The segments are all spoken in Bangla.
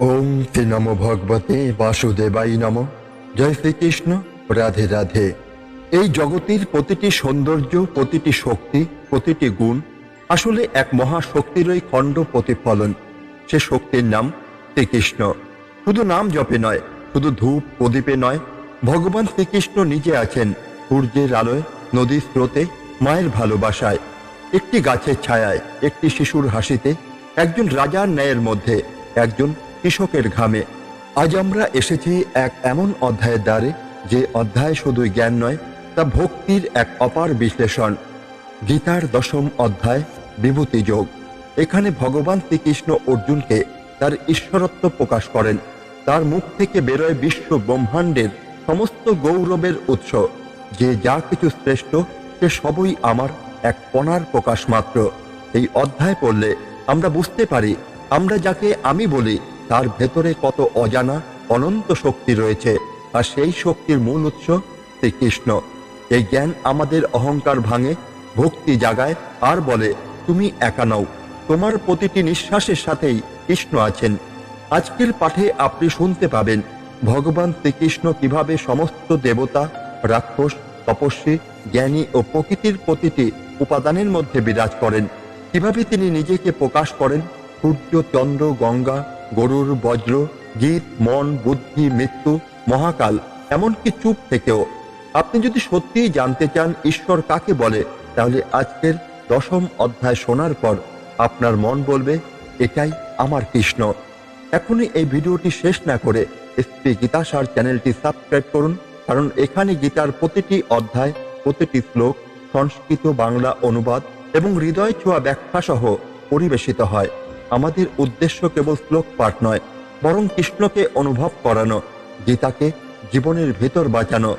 ওম নম ভগবতে বাসুদেবাই নম। জয় শ্রীকৃষ্ণ। রাধে রাধে। এই জগতের প্রতিটি সৌন্দর্য, প্রতিটি শক্তি, প্রতিটি গুণ আসলে এক মহাশক্তিরই খণ্ড প্রতিফলন। সে শক্তির নাম শ্রীকৃষ্ণ। শুধু নাম জপে নয়, শুধু ধূপ প্রদীপে নয়, ভগবান শ্রীকৃষ্ণ নিজে আছেন সূর্যের আলোয়, নদীর স্রোতে, মায়ের ভালোবাসায়। একটি গাছের ছায়ায়, একটি শিশুর হাসিতে, একজন রাজার ন্যায়ের মধ্যে, একজন কৃষকের ঘামে। আজ আমরা এসেছি এক এমন অধ্যায়ের দ্বারে, যে অধ্যায় শুধুই জ্ঞান নয়, তা ভক্তির এক অপার বিশ্লেষণ। গীতার দশম অধ্যায়, বিভূতি যোগ। এখানে ভগবান শ্রীকৃষ্ণ অর্জুনকে তার ঈশ্বরত্ব প্রকাশ করেন। তার মুখ থেকে বেরোয় বিশ্ব ব্রহ্মাণ্ডের সমস্ত গৌরবের উৎস। যে যা কিছু শ্রেষ্ঠ, সে সবই আমার এক কণার প্রকাশ মাত্র এই অধ্যায় পড়লে আমরা বুঝতে পারি, আমরা যাকে আমি বলি তার ভেতরে কত অজানা অনন্ত শক্তি রয়েছে, আর সেই শক্তির মূল উৎস শ্রীকৃষ্ণ। এই জ্ঞান আমাদের অহংকার ভাঙে, ভক্তি জাগায়, আর বলে, তুমি একা নও। তোমার প্রতিটি নিঃশ্বাসের সাথেই কৃষ্ণ আছেন। আজকের পাঠে আপনি শুনতে পাবেন, ভগবান শ্রীকৃষ্ণ কীভাবে সমস্ত দেবতা, রাক্ষস, তপস্বী, জ্ঞানী ও প্রকৃতির প্রতিটি উপাদানের মধ্যে বিরাজ করেন। কীভাবে তিনি নিজেকে প্রকাশ করেন? সূর্য, চন্দ্র, গঙ্গা গরুর বজ্র, গীত, মন, বুদ্ধি, মৃত্যু, মহাকাল, এমনকি চুপ থেকেও। আপনি যদি সত্যিই জানতে চান ঈশ্বর কাকে বলে, তাহলে আজকের দশম অধ্যায় শোনার পর আপনার মন বলবে, এটাই আমার কৃষ্ণ। এখনই এই ভিডিওটি শেষ না করে এসপি গীতাসার চ্যানেলটি সাবস্ক্রাইব করুন, কারণ এখানে গীতার প্রতিটি অধ্যায়, প্রতিটি শ্লোক, সংস্কৃত বাংলা অনুবাদ এবং হৃদয় ছোঁয়া ব্যাখ্যা সহ পরিবেশিত হয়। আমাদের উদ্দেশ্য কেবল শ্লোক পাঠ নয়, বরং কৃষ্ণকে অনুভব করানো, গীতাকে জীবনের ভেতর বাঁচানো।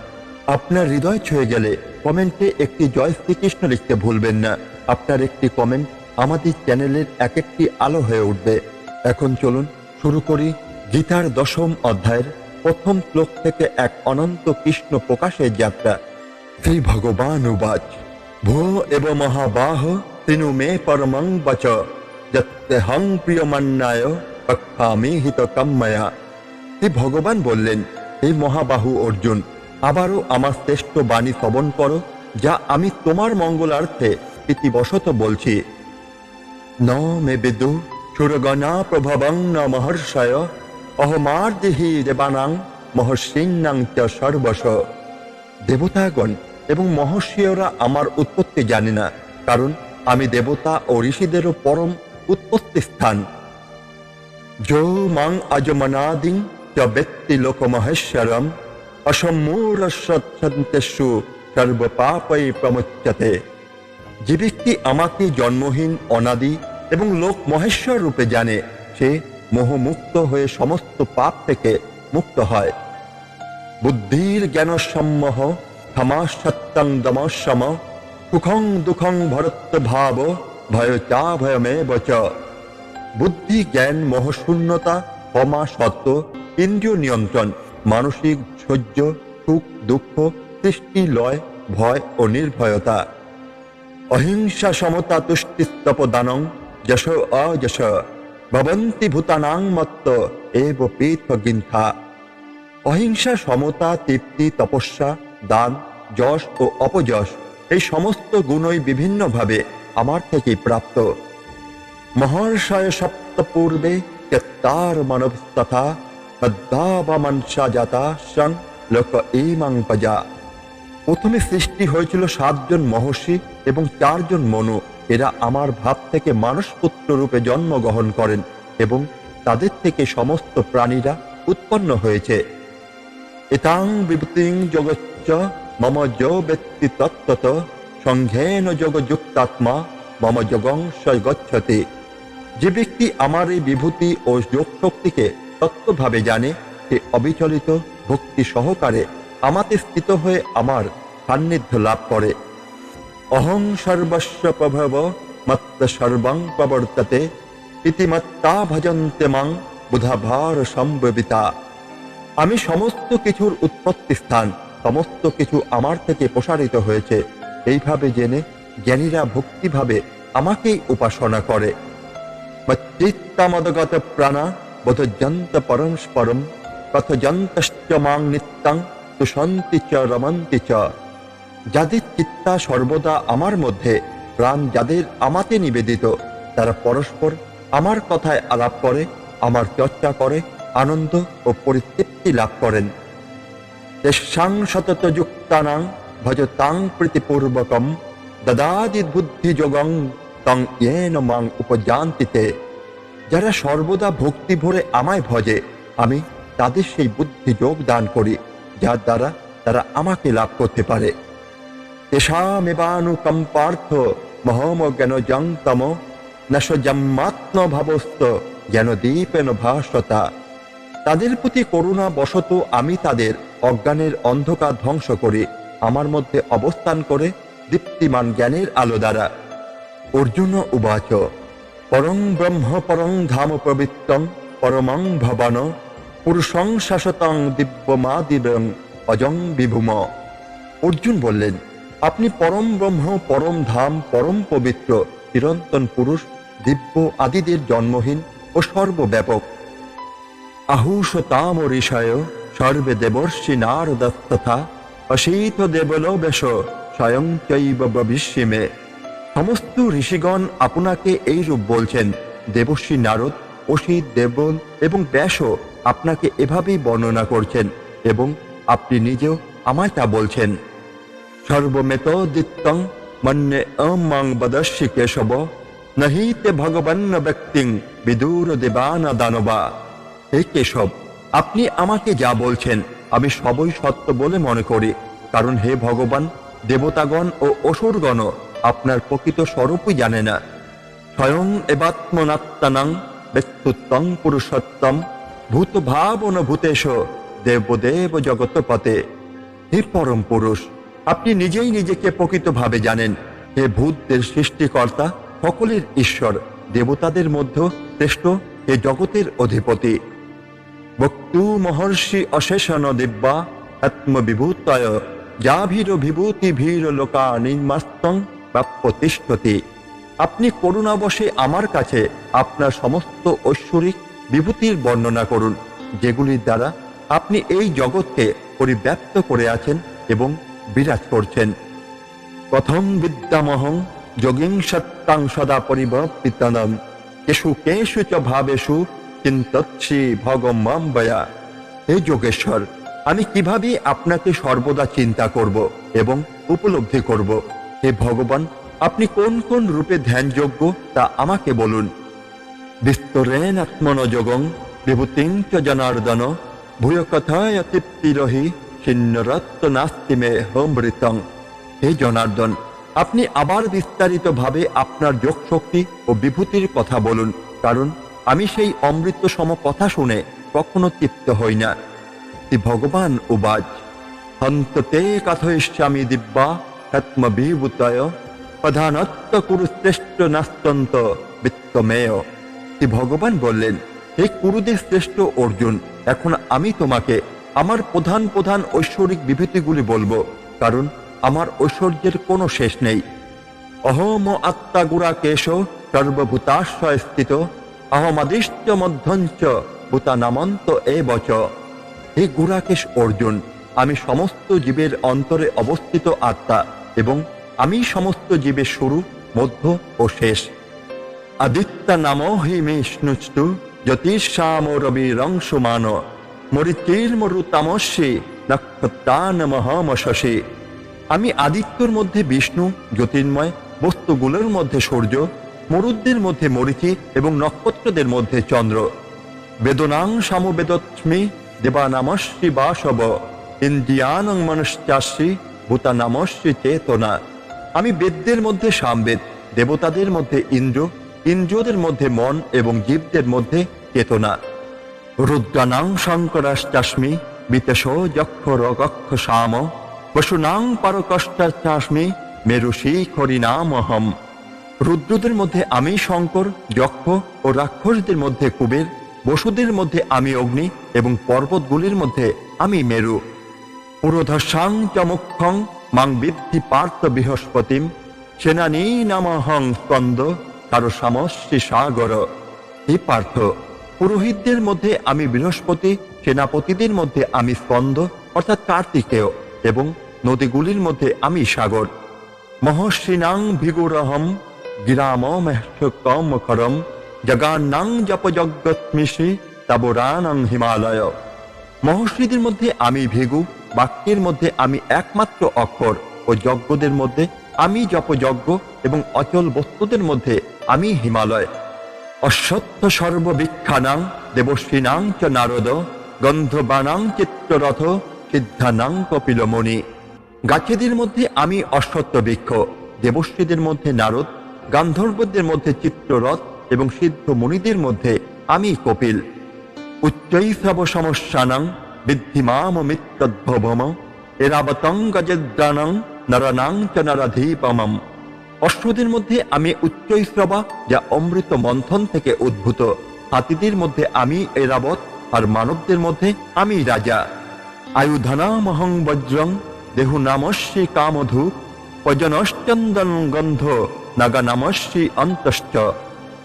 আপনার হৃদয় ছুঁয়ে গেলে কমেন্টে একটি জয় শ্রীকৃষ্ণ লিখতে ভুলবেন না। আপনার একটি কমেন্ট আমাদের চ্যানেলের এক একটি আলো হয়ে উঠবে। এখন চলুন শুরু করি গীতার দশম অধ্যায়ের প্রথম শ্লোক থেকে এক অনন্ত কৃষ্ণ প্রকাশের যাত্রা। শ্রী ভগবান উবাচ ভো এব মহাবাহ, তৃণু মে পরমং বচ। যত্তেহং প্রিয়মান্নায় পক্ষামি হিত শ্রী ভগবান বললেন এই মহাবাহু অর্জুন আবারও আমার শ্রেষ্ঠ বাণী শ্রবণ করো যা আমি তোমার মঙ্গলার্থে প্রীতিবশত বলছি ন মে বিদু সুরগণা প্রভবং ন মহর্ষয় অহমার্দিহি দেবানাং মহর্ষিণাং চ সর্বশ দেবতাগণ এবং মহর্ষীয়রা আমার উৎপত্তি জানে না, কারণ আমি দেবতা ও ঋষিদেরও পরম উৎপত্তি স্থান। মাং আজমনাদিং চ ব্যক্তি লোকমহেশ্বরম অসম্মূরসন্তেষু সর্বপাপই প্রমুচ্যতে যে ব্যক্তি আমাকে জন্মহীন অনাদি এবং লোক মহেশ্বর রূপে জানে, সে মোহমুক্ত হয়ে সমস্ত পাপ থেকে মুক্ত হয়। বুদ্ধির জ্ঞান সম্মোহ ক্ষমা সত্যং দমসম সুখং দুঃখং ভরত ভাব ভয় চা ভয়মে বচ। বুদ্ধি, জ্ঞান মোহশূন্যতা ক্ষমা, সত্য, ইন্দ্রিয় নিয়ন্ত্রণ, মানসিক সহ্য, সুখ, দুঃখ, সৃষ্টি, লয়, ভয় ও নির্ভয়তা। অহিংসা সমতা তুষ্টিস্তপ দানং যশ অযশ, ভবন্তি ভূতানাং মত্ত, এব পীথ গিন্থা। অহিংসা সমতা, তৃপ্তি, তপস্যা, দান, যশ ও অপযশ, এই সমস্ত গুণই বিভিন্নভাবে আমার থেকে প্রাপ্ত। মহর্ষয় সপ্ত পূর্বে কেত্তার মানব তথা মদ্দাবামানসা জাতা সং লোক ইমাং পজা। প্রথমে সৃষ্টি হয়েছিল সাতজন মহর্ষি এবং চারজন মনু। এরা আমার ভাব থেকে মানুষ পুত্র রূপে জন্মগ্রহণ করেন এবং তাদের থেকে সমস্ত প্রাণীরা উৎপন্ন হয়েছে। এতাং বিভূতিং জগচ্চ মম যো ব্যক্তি তত্ত্বত সংঘেন যোগ যুক্তাত্মা মম যোগং গচ্ছতে যে ব্যক্তি আমার এই বিভূতি ও যোগ শক্তিকে তত্ত্বভাবে জানে, সে অবিচলিত ভক্তি সহকারে আমাতে স্থিত হয়ে আমার সান্নিধ্য লাভ করে। অহং সর্বস্ব প্রভব, মত্ত সর্বং প্রবর্ততে, ইতিমত্তা ভজন্তে মাং বুধাভার সম্ভবিতা। আমি সমস্ত কিছুর উৎপত্তি স্থান, সমস্ত কিছু আমার থেকে প্রসারিত হয়েছে। এইভাবে জেনে জ্ঞানীরা ভক্তিভাবে আমাকেই উপাসনা করে। চিত্তামদগত প্রাণা বোধযন্ত পরস্পরম কথযন্তশ্চ মাং নিত্যং তুষন্তি চ রমন্তি চ। যাদের চিত্তা সর্বদা আমার মধ্যে, প্রাণ যাদের আমাতে নিবেদিত, তারা পরস্পর আমার কথায় আলাপ করে, আমার চর্চা করে, আনন্দ ও পরিতৃপ্তি লাভ করেন। তেষাং সতত যুক্তানাং ভজতাং প্রীতিপূর্বকম দদাদি বুদ্ধি যোগং তং ইয়েন মাং উপজান্তিতে যারা সর্বদা ভক্তি ভরে আমায় ভজে, আমি তাদের সেই বুদ্ধি যোগ দান করি, যার দ্বারা তারা আমাকে লাভ করতে পারে। তেষামেবানুকম্পার্থ মহম জ্ঞান জং তম নশজম্মাত্ম ভাবস্ত জ্ঞান দীপেন ভাসতা তাদের প্রতি করুণা বশত আমি তাদের অজ্ঞানের অন্ধকার ধ্বংস করি আমার মধ্যে অবস্থান করে দীপ্তিমান জ্ঞানের আলো দ্বারা। অর্জুন উবাচ, পরং ব্রহ্ম পরং ধাম প্রবৃত্তং পরমং ভবন, পুরুষং শাসতং দিব্যমাদিবং অজং বিভূম। অর্জুন বললেন, আপনি পরম ব্রহ্ম, পরম ধাম, পরম পবিত্র, চিরন্তন পুরুষ, দিব্য আদিদের জন্মহীন ও সর্বব্যাপক। আহুষতাম ঋষয় সর্বে দেবর্ষি নারদস্তথা অশীত দেবল বেশ স্বয়ং চৈব সমস্ত ঋষিগণ আপনাকে এই রূপ বলছেন, দেবশ্রী নারদ, অসিত দেবল এবং ব্যাসও আপনাকে এভাবেই বর্ণনা করছেন এবং আপনি নিজেও আমায় তা বলছেন। সর্বমেত দিত্যং মন্যে অমাং বদস্যি কেশব, নহি তে ভগবন্ন ব্যক্তিং বিদুর দেবানা দানবা হে কেশব, আপনি আমাকে যা বলছেন আমি সবই সত্য বলে মনে করি। কারণ হে ভগবান, দেবতাগণ ও অসুরগণ আপনার প্রকৃত স্বরূপই জানে না। স্বয়ং এবাত্মনাত্মানাং ব্যক্তিত্বং পুরুষোত্তম ভূত ভাবন ভূতেশ দেবদেব জগৎপতে। হে পরম পুরুষ, আপনি নিজেই নিজেকে প্রকৃতভাবে জানেন। হে ভূতদের সৃষ্টিকর্তা, সকলের ঈশ্বর, দেবতাদের মধ্যে শ্রেষ্ঠ, হে জগতের অধিপতি। বক্তু মহর্ষি অশেষণ দিব্যা আত্মবিভূতয় ভীর লোকা নির্মাস্তং প্রাপ্য তিষ্ঠতি আপনি করুণাবশে আমার কাছে আপনার সমস্ত ঐশ্বরিক বিভূতির বর্ণনা করুন, যেগুলির দ্বারা আপনি এই জগৎকে পরিব্যাপ্ত করে আছেন এবং বিরাজ করছেন। প্রথম বিদ্যামহং যোগিং সত্তাং সদা পরিবর্তিতনম। কেশু কেশু চ ভাবেশু চিন্তৎসি ভগম্বয়া হে যোগেশ্বর, আমি কীভাবে আপনাকে সর্বদা চিন্তা করব এবং উপলব্ধি করব? হে ভগবান, আপনি কোন কোন রূপে ধ্যানযোগ্য তা আমাকে বলুন। বিস্তরেণ আত্মনযোগং বিভূতিং চ জনার্দন ভূয় কথায় তৃপ্তিরহি ছিন্নরত্ব নাস্তি মে হোমৃতং। হে জনার্দন, আপনি আবার বিস্তারিত ভাবে আপনার যোগ শক্তি ও বিভূতির কথা বলুন, কারণ আমি সেই অমৃত সম কথা শুনে কখনো তৃপ্ত হই না। ভগবান উবাজ হন্ততে কথয়িষ্যামি দিব্যা তত্ম বিভূতয়। প্রধানত্ব কুরু শ্রেষ্ঠ নাস্তন্ত, বিত্তমেয়। ভগবান বললেন, হে কুরুদের শ্রেষ্ঠ অর্জুন, এখন আমি তোমাকে আমার প্রধান প্রধান ঐশ্বরিক বিভূতিগুলি বলব, কারণ আমার ঐশ্বর্যের কোনো শেষ নেই। অহম আত্মা গুড়া কেশ সর্বভূতাশ্রয় স্থিত অহমাদিশ্চ মধ্যঞ্চ ভূতা নামন্ত এ বচ। হে গুরাকেশ অর্জুন, আমি সমস্ত জীবের অন্তরে অবস্থিত আত্মা এবং আমি সমস্ত জীবের শুরু, মধ্য ও শেষ। আদিত্য নাম হি বিষ্ণুস্তু জ্যোতিষাম রবি রংশুমান মরিচির মরু তামস্যে নক্ষত্রান মহামশসে আমি আদিত্যর মধ্যে বিষ্ণু, জ্যোতির্ময়, বস্তুগুলোর মধ্যে সূর্য মরুদ্দের মধ্যে মরিচি এবং নক্ষত্রদের মধ্যে চন্দ্র। বেদনাং সমবেদস্মি দেবানামস্যি বাসব ইন্দ্রিয়ানং মনশ্চাস্যি ভূতানামস্যি চেতনা। আমি বেদদের মধ্যে সামবেদ, দেবতাদের মধ্যে ইন্দ্র ইন্দ্রদের মধ্যে মন এবং জীবদের মধ্যে চেতনা। রুদ্রানাং শঙ্করাশ্চাস্মি বিতেশ যক্ষ রগক্ষ শাম পশুনাং পারকষ্টাশ্চাস্মি মেরুষি হরিনামহম রুদ্রদের মধ্যে আমি শঙ্কর, যক্ষ ও রাক্ষসদের মধ্যে কুবের, বসুদের মধ্যে আমি অগ্নি এবং পর্বতগুলির মধ্যে আমি মেরু। পুরোধসাং চমুক্ষং মাং বিদ্ধি পার্থ বৃহস্পতিম, সেনানী নামহং স্কন্দ কারও সামস্যি সাগর। হে পার্থ, পুরোহিতদের মধ্যে আমি বৃহস্পতি, সেনাপতিদের মধ্যে আমি স্কন্দ, অর্থাৎ কার্তিকেয়, এবং নদীগুলির মধ্যে আমি সাগর। মহর্ষিনাং ভিগুরহম গিরাম হিমালয় মহর্ষিদের মধ্যে আমি ভেগু, বাক্যের মধ্যে আমি একমাত্র অক্ষর ও যজ্ঞদের মধ্যে আমি জপযজ্ঞ এবং অচল বস্তুদের মধ্যে আমি হিমালয়। অশ্বত্থ সর্ববিক্ষানাং, দেবশ্রীনাং চ নারদ, গন্ধবানাং চিত্ররথ, সিদ্ধানাং কপিলমণি। গাছেদের মধ্যে আমি অশ্বত্থ বৃক্ষ, দেবশ্রীদের মধ্যে নারদ গান্ধর্বদের মধ্যে চিত্ররথ এবং সিদ্ধ মুনিদের মধ্যে আমি কপিল। উচ্চৈশ্রব সমস্যানাং বিদ্ধিমাম মিত্তদ্ভবম এরাবতং গজদ্রানং নরনাং চ নরধীপমম। অশ্বদের মধ্যে আমি উচ্চৈশ্রবা যা অমৃত মন্থন থেকে উদ্ভূত। হাতিদের মধ্যে আমি এরাবত, আর মানবদের মধ্যে আমি রাজা। আয়ুধনামহং বজ্রং, দেহু নামস্যি কামধু, পজনশ্চন্দন গন্ধ। নাগা নামস্যি অন্তশ্চ।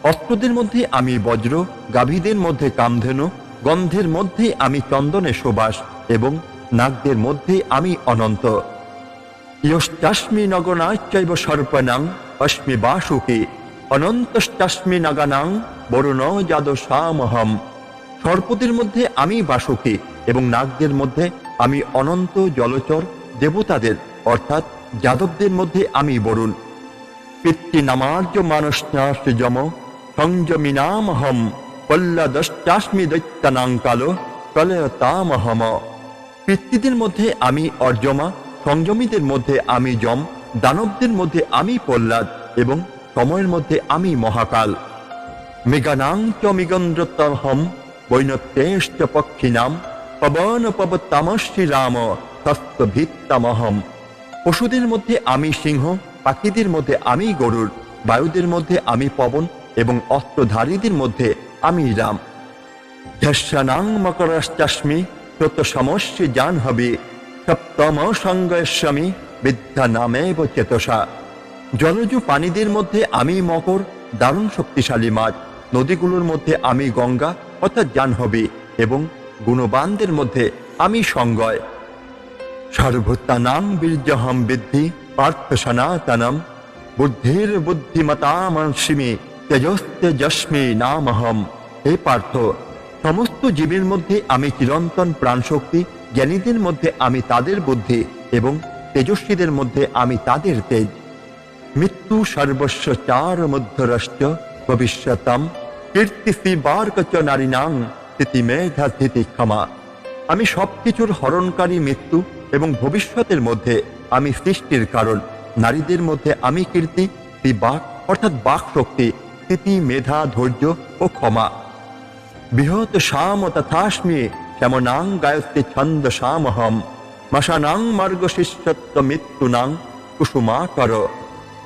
অস্ত্রদের মধ্যে আমি বজ্র, গাভীদের মধ্যে কামধেনু, গন্ধের মধ্যে আমি চন্দনে সুবাস এবং নাগদের মধ্যে আমি অনন্ত। ইয়শ্চাস্মি নগনাশ্চৈব বাসুকি। নাগানাং, বরুণ যাদশামহম সর্পদের মধ্যে আমি বাসুকি এবং নাগদের মধ্যে আমি অনন্ত জলচর দেবতাদের, অর্থাৎ যাদবদের মধ্যে আমি বরুণ। পিতৃনামার্য মানসনাশ যম সংযমিনামহম পল্লাদশ্চাস্মি দৈত্যানাং কালো পিতৃদের মধ্যে আমি অর্জমা, সংযমীদের মধ্যে আমি যম, দানবদের মধ্যে আমি প্রহ্লাদ এবং সময়ের মধ্যে আমি মহাকাল। মেঘানাং চ মিগন্দ্রতহম বৈনত্যেশ্চ পক্ষিনাম, পবন পবতামশ্রী রাম তস্ত ভিত্তামহম। পশুদের মধ্যে আমি সিংহ পাখিদের মধ্যে আমি গরুর, বায়ুদের মধ্যে আমি পবন এবং অস্ত্রধারীদের মধ্যে আমি রাম। ধ্যাস্যানাং মকরাশ্চাস্মি তত সমস্যে জান হবে সপ্তম সঙ্গস্বামী বিদ্যা নামেব চেতসা। জলজ প্রাণীদের মধ্যে আমি মকর, দারুণ শক্তিশালী মাছ। নদীগুলোর মধ্যে আমি গঙ্গা, অর্থাৎ জাহ্নবী এবং গুণবানদের মধ্যে আমি সঙ্গয়। সর্বতানাং বীর্যহম বৃদ্ধি পার্থ সনাতনম বুদ্ধির বুদ্ধিমতামসিমি তেজস্তেজস্মি নামহম হে পার্থ সমস্ত জীবের মধ্যে আমি চিরন্তন প্রাণশক্তি, জ্ঞানীদের মধ্যে আমি তাদের বুদ্ধি এবং তেজস্বীদের মধ্যে আমি তাদের তেজ। মৃত্যু সর্বস্ব চার মধ্যরশ্চ ভবিষ্যতম কীর্তিসি বার্কচ নারীনাং স্থিতি মেঘা স্থিতি ক্ষমা। আমি সবকিছুর হরণকারী মৃত্যু এবং ভবিষ্যতের মধ্যে আমি সৃষ্টির কারণ। নারীদের মধ্যে আমি কীর্তি শ্রী বাক অর্থাৎ বাক শক্তি, স্থিতি, মেধা, ধৈর্য ও ক্ষমা। বৃহৎ শাম তথাস্মি শ্যামনাং গায়ত্রী ছন্দ শামহম। মশানাং মার্গ শিষ্যত্ব মৃত্যুনাং কুসুমা কর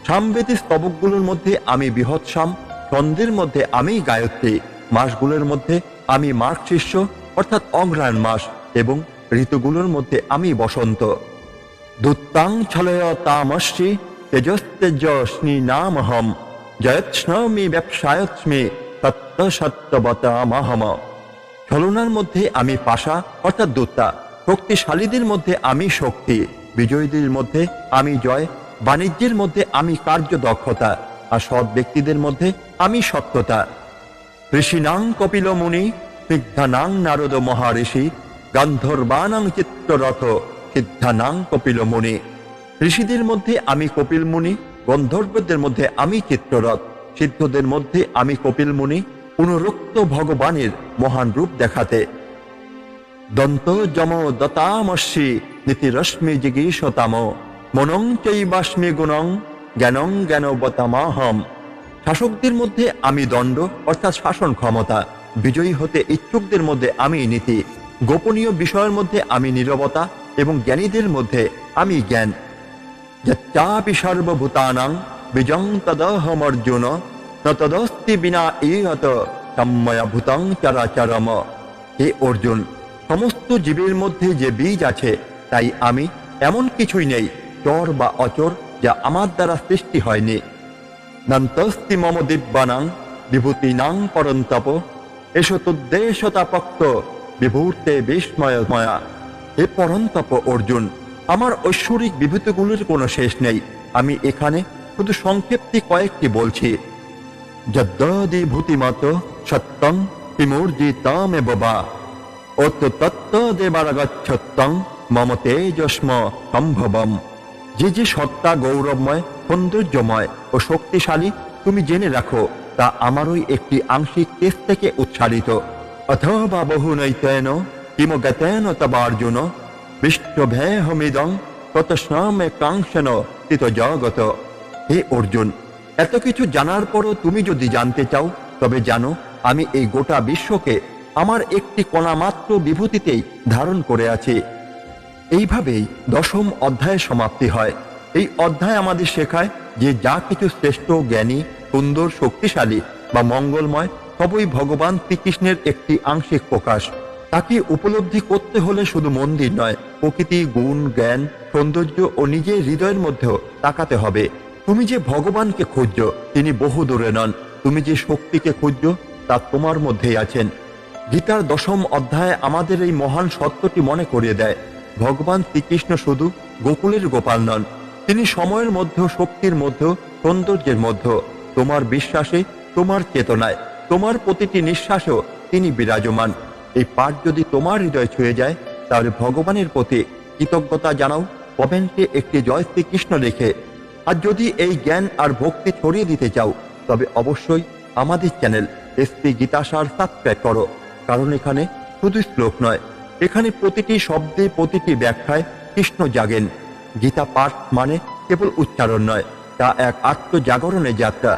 সামবেদী স্তবকগুলোর মধ্যে আমি বৃহৎ শাম, ছন্দের মধ্যে আমি গায়ত্রী, মাসগুলোর মধ্যে আমি মার্গ শিষ্য, অর্থাৎ অগ্রায়ণ মাস এবং ঋতুগুলোর মধ্যে আমি বসন্ত। দুত্তাং ছলয় তেজস্তেজস্মি নামহম। জয়ৎস্মি ব্যবসায়স্মি সত্য সত্যবতামহম ছলনার মধ্যে আমি পাশা, অর্থাৎ দূতা শক্তিশালীদের মধ্যে আমি শক্তি। বিজয়ীদের মধ্যে আমি জয়। বাণিজ্যের মধ্যে আমি কার্য দক্ষতা আর সৎ ব্যক্তিদের মধ্যে আমি সত্যতা। ঋষিনাং কপিল মুনি স্নিগ্ধানাং নারদ মহাঋষি গান্ধর্বানাং চিত্ররথ সিদ্ধানাং কপিল মুনি ঋষিদের মধ্যে আমি কপিল মুনি গন্ধর্বদের মধ্যে আমি চিত্ররথ সিদ্ধদের মধ্যে আমি কপিল মুনি পুনরুক্ত ভগবানের মহান রূপ দেখাতে। দন্ত যম দতামস্যি, নীতিরশ্মি জিগীষতাম, মনং চৈবাস্মি গুণং, জ্ঞানং জ্ঞানবতামাহম। শাসকদের মধ্যে আমি দণ্ড, অর্থাৎ শাসন ক্ষমতা, বিজয়ী হতে ইচ্ছুকদের মধ্যে আমি নীতি। গোপনীয় বিষয়ের মধ্যে আমি নীরবতা এবং জ্ঞানীদের মধ্যে আমি জ্ঞান। সর্বভূতানাং তদহমর্জুন তদস্তি বিনা ইহত চরাচরম। হে অর্জুন, সমস্ত জীবের মধ্যে যে বীজ আছে, তাই আমি এমন কিছুই নেই, চর বা অচর, যা আমার দ্বারা সৃষ্টি হয়নি। নন্তস্তি মম দিব্যানাং বিভূতিনাং পরন্তপ এসো তোদ্দেশতাপক্ত বিভূতে বিস্ময়ময়া। হে পরন্তপ অর্জুন, আমার ঐশ্বরিক বিভূতিগুলির কোনো শেষ নেই। আমি এখানে শুধু সংক্ষেপটি কয়েকটি বলছি। যদ্দীভূতিমত সত্যং অত তত্ত্ব মম তেজস্ম সম্ভবম। যে যে সত্তা গৌরবময়, সৌন্দর্যময় ও শক্তিশালী তুমি জেনে রাখো, তা আমারই একটি আংশিক তেজ থেকে উচ্চারিত অথবা বহু নৈতেন কিমজ্ঞাতেন তবার্জুন বিশ্বভেহমিদং ততস্নামে কাঙ্ক্ষণ তিত জগত হে অর্জুন এত কিছু জানার পরও তুমি যদি জানতে চাও তবে জানো আমি এই গোটা বিশ্বকে আমার একটি কণা মাত্র বিভূতিতেই ধারণ করে আছি এইভাবেই দশম অধ্যায়ের সমাপ্তি হয় এই অধ্যায় আমাদের শেখায় যে যা কিছু শ্রেষ্ঠ জ্ঞানী সুন্দর শক্তিশালী বা মঙ্গলময় সবই ভগবান শ্রীকৃষ্ণের একটি আংশিক প্রকাশ তাকে উপলব্ধি করতে হলে শুধু মন্দির নয়, প্রকৃতি, গুণ, জ্ঞান, সৌন্দর্য ও নিজের হৃদয়ের মধ্যেও তাকাতে হবে। তুমি যে ভগবানকে খুঁজছো, তিনি বহু দূরে নন। তুমি যে শক্তিকে খুঁজছো, তা তোমার মধ্যেই আছেন। গীতার দশম অধ্যায়ে আমাদের এই মহান সত্যটি মনে করিয়ে দেয়, ভগবান শ্রীকৃষ্ণ শুধু গোকুলের গোপাল নন, তিনি সময়ের মধ্যে শক্তির মধ্যে সৌন্দর্যের মধ্যে তোমার বিশ্বাসে, তোমার চেতনায়, তোমার প্রতিটি নিঃশ্বাসেও তিনি বিরাজমান। এই পাঠ যদি তোমার হৃদয় ছুঁয়ে যায়, তাহলে ভগবানের প্রতি কৃতজ্ঞতা জানাও। কমেন্টে একটি জয় শ্রীকৃষ্ণ লিখে আর যদি এই জ্ঞান আর ভক্তি ছড়িয়ে দিতে চাও, তবে অবশ্যই আমাদের চ্যানেল এসপি গীতাসার সাবস্ক্রাইব করো। কারণ এখানে শুধু শ্লোক নয়, এখানে প্রতিটি শব্দে প্রতিটি ব্যাখ্যায় কৃষ্ণ জাগেন। গীতা পাঠ মানে কেবল উচ্চারণ নয়, তা এক আত্মজাগরণের যাত্রা।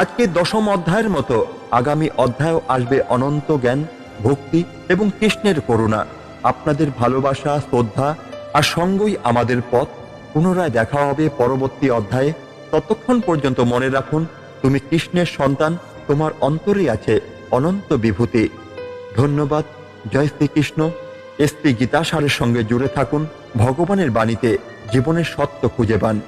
আজকে দশম অধ্যায়ের মতো আগামী অধ্যায়ও আসবে অনন্ত জ্ঞান ভক্তি এবং কৃষ্ণের করুণা, আপনাদের ভালোবাসা, শ্রদ্ধা আর সঙ্গই আমাদের পথ। পুনরায় দেখা হবে পরবর্তী অধ্যায়ে। ততক্ষণ পর্যন্ত মনে রাখুন, তুমি কৃষ্ণের সন্তান, তোমার অন্তরে আছে অনন্ত বিভূতি। ধন্যবাদ, জয় শ্রীকৃষ্ণ। এসপি গীতাসারের সঙ্গে জুড়ে থাকুন, ভগবানের বাণীতে জীবনের সত্য খুঁজে পান।